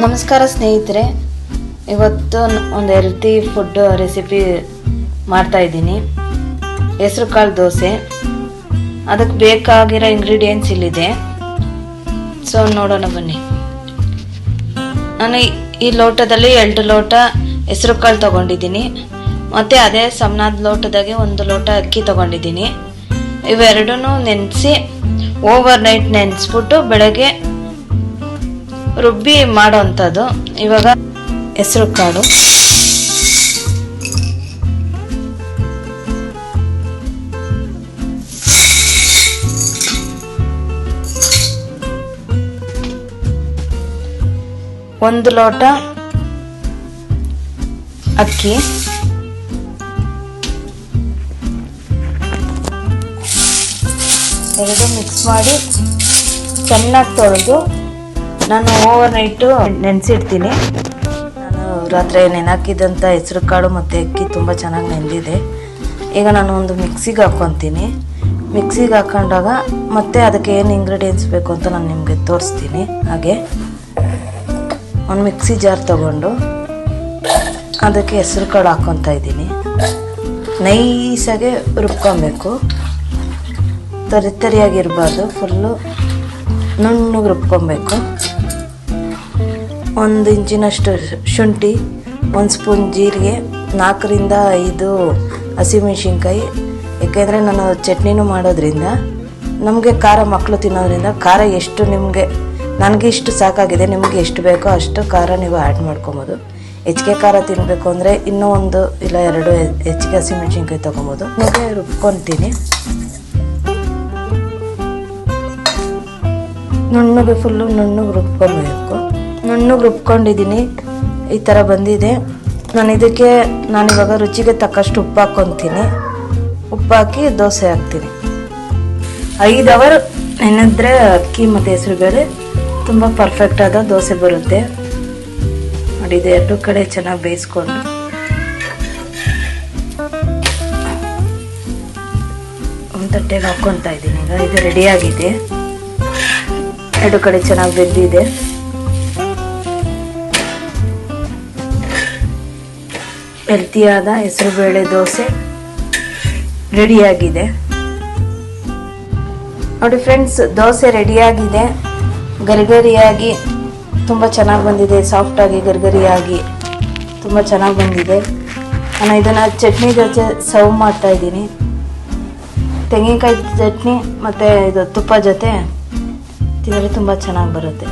ನಮಸ್ಕಾರ ಸ್ನೇಹಿತರೆ, ಇವತ್ತು ಒಂದು ಹೆಲ್ತಿ ಫುಡ್ ರೆಸಿಪಿ ಮಾಡ್ತಾ ಇದ್ದೀನಿ. ಹೆಸರು ಕಾಳು ದೋಸೆ. ಅದಕ್ಕೆ ಬೇಕಾಗಿರೋ ಇಂಗ್ರೀಡಿಯೆಂಟ್ಸ್ ಇಲ್ಲಿದೆ. ಸೊ ನೋಡೋಣ ಬನ್ನಿ. ನಾನು ಈ- ಲೋಟದಲ್ಲಿ ಎರಡು ಲೋಟ ಹೆಸರು ಕಾಳು ತೊಗೊಂಡಿದ್ದೀನಿ. ಮತ್ತು ಅದೇ ಸಮನಾದ ಲೋಟದಾಗೆ ಒಂದು ಲೋಟ ಅಕ್ಕಿ ತೊಗೊಂಡಿದ್ದೀನಿ. ಇವೆರಡೂ ನೆನೆಸಿ ಓವರ್ ನೈಟ್ ನೆನೆಸ್ಬಿಟ್ಟು ಬೆಳಗ್ಗೆ ರುಬ್ಬಿ ಮಾಡೋವಂಥದ್ದು. ಇವಾಗ ಹೆಸರು ಕಾಳು. ಒಂದು ಲೋಟ ಅಕ್ಕಿ. ಎರಡು ಮಿಕ್ಸ್ ಮಾಡಿ ಚೆನ್ನಾಗಿ ತೊಳೆದು ನಾನು ಓವರ್ ನೈಟು ನೆನೆಸಿಡ್ತೀನಿ. ನಾನು ರಾತ್ರಿ ನೆನಾಕಿದಂಥ ಹೆಸರು ಕಾಳು ಮತ್ತು ಅಕ್ಕಿ ತುಂಬ ಚೆನ್ನಾಗಿ ನೆಂದಿದೆ. ಈಗ ನಾನು ಒಂದು ಮಿಕ್ಸಿಗೆ ಹಾಕ್ಕೊತೀನಿ ಮಿಕ್ಸಿಗೆ ಹಾಕೊಂಡಾಗ ಮತ್ತೆ ಅದಕ್ಕೆ ಏನು ಇಂಗ್ರೀಡಿಯೆಂಟ್ಸ್ ಬೇಕು ಅಂತ ನಾನು ನಿಮಗೆ ತೋರಿಸ್ತೀನಿ. ಹಾಗೆ ಒಂದು ಮಿಕ್ಸಿ ಜಾರ್ ತಗೊಂಡು ಅದಕ್ಕೆ ಹೆಸರು ಕಾಳು ಹಾಕ್ಕೊತಾ ಇದ್ದೀನಿ. ನೈಸಾಗೆ ರುಬ್ಕೊಬೇಕು. ತರಿ ತರಿಯಾಗಿರ್ಬಾರ್ದು ಫುಲ್ಲು ನುಣ್ಣಗೆ ರುಬ್ಕೊಬೇಕು. ಒಂದು ಇಂಚಿನಷ್ಟು ಶುಂಠಿ, ಒಂದು ಸ್ಪೂನ್ ಜೀರಿಗೆ, ನಾಲ್ಕರಿಂದ ಐದು ಹಸಿಮೆಣ್ಸಿನ್ಕಾಯಿ ಏಕೆಂದರೆ ನಾನು ಚಟ್ನಿನೂ ಮಾಡೋದ್ರಿಂದ ನಮಗೆ ಖಾರ ಮಕ್ಕಳು ತಿನ್ನೋದ್ರಿಂದ ಖಾರ ಎಷ್ಟು ನಿಮಗೆ, ನನಗೆ ಇಷ್ಟು ಸಾಕಾಗಿದೆ, ನಿಮಗೆ ಎಷ್ಟು ಬೇಕೋ ಅಷ್ಟು ಖಾರ ನೀವು ಆ್ಯಡ್ ಮಾಡ್ಕೊಬೋದು. ಹೆಚ್ಚಿಗೆ ಖಾರ ತಿನ್ನಬೇಕು ಅಂದರೆ ಇನ್ನೂ ಒಂದು ಇಲ್ಲ ಎರಡು ಹೆಚ್ಚಿಗೆ ಹಸಿಮೆಣ್ಸಿನ್ಕಾಯಿ ತೊಗೊಬೋದು. ಮತ್ತೆ ರುಬ್ಕೊತೀನಿ. ನುಣ್ಣಗೆ ಫುಲ್ಲು ನುಣ್ಣಗೆ ರುಬ್ಕೊಬೇಕು. ನುಣ್ಣಗೆ ರುಬ್ಕೊಂಡಿದ್ದೀನಿ ಈ ಥರ ಬಂದಿದೆ. ನಾನು ಇದಕ್ಕೆ, ನಾನು ಇವಾಗ ರುಚಿಗೆ ತಕ್ಕಷ್ಟು ಉಪ್ಪು ಹಾಕ್ಕೊತೀನಿ ಉಪ್ಪು ಹಾಕಿ ದೋಸೆ ಹಾಕ್ತೀನಿ. ಐದು ಅವರ್ ನೆನೆದ್ರೆ ಅಕ್ಕಿ ಮತ್ತು ಹೆಸರುಬೇಳೆ, ತುಂಬ ಪರ್ಫೆಕ್ಟಾದ ದೋಸೆ ಬರುತ್ತೆ. ನೋಡಿ, ಇದು ಎರಡು ಕಡೆ ಚೆನ್ನಾಗಿ ಬೇಯಿಸ್ಕೊಂಡು. ಒಂದು ತಟ್ಟೆಗೆ ಹಾಕ್ಕೊತಾ ಇದ್ದೀನಿ ಈಗ ಇದು ರೆಡಿಯಾಗಿದೆ ಎರಡು ಕಡೆ ಚೆನ್ನಾಗಿ ಬೆಂದಿದೆ. ಹೆಲ್ತಿಯಾದ ಹೆಸರುಬೇಳೆ ದೋಸೆ ರೆಡಿಯಾಗಿದೆ. ನೋಡಿ ಫ್ರೆಂಡ್ಸ್, ದೋಸೆ ರೆಡಿಯಾಗಿದೆ. ಗರಿಗರಿಯಾಗಿ ತುಂಬ ಚೆನ್ನಾಗಿ ಬಂದಿದೆ ಸಾಫ್ಟಾಗಿ ಗರಿಗರಿಯಾಗಿ ತುಂಬ ಚೆನ್ನಾಗಿ ಬಂದಿದೆ. ನಾನು ಇದನ್ನು ಚಟ್ನಿ ಜೊತೆ ಸರ್ವ್ ಮಾಡ್ತಾ ಇದ್ದೀನಿ. ತೆಂಗಿನಕಾಯಿ ಚಟ್ನಿ ಮತ್ತು ಇದು ತುಪ್ಪ ಜೊತೆ ತಿಂದರೆ ತುಂಬ ಚೆನ್ನಾಗಿ ಬರುತ್ತೆ.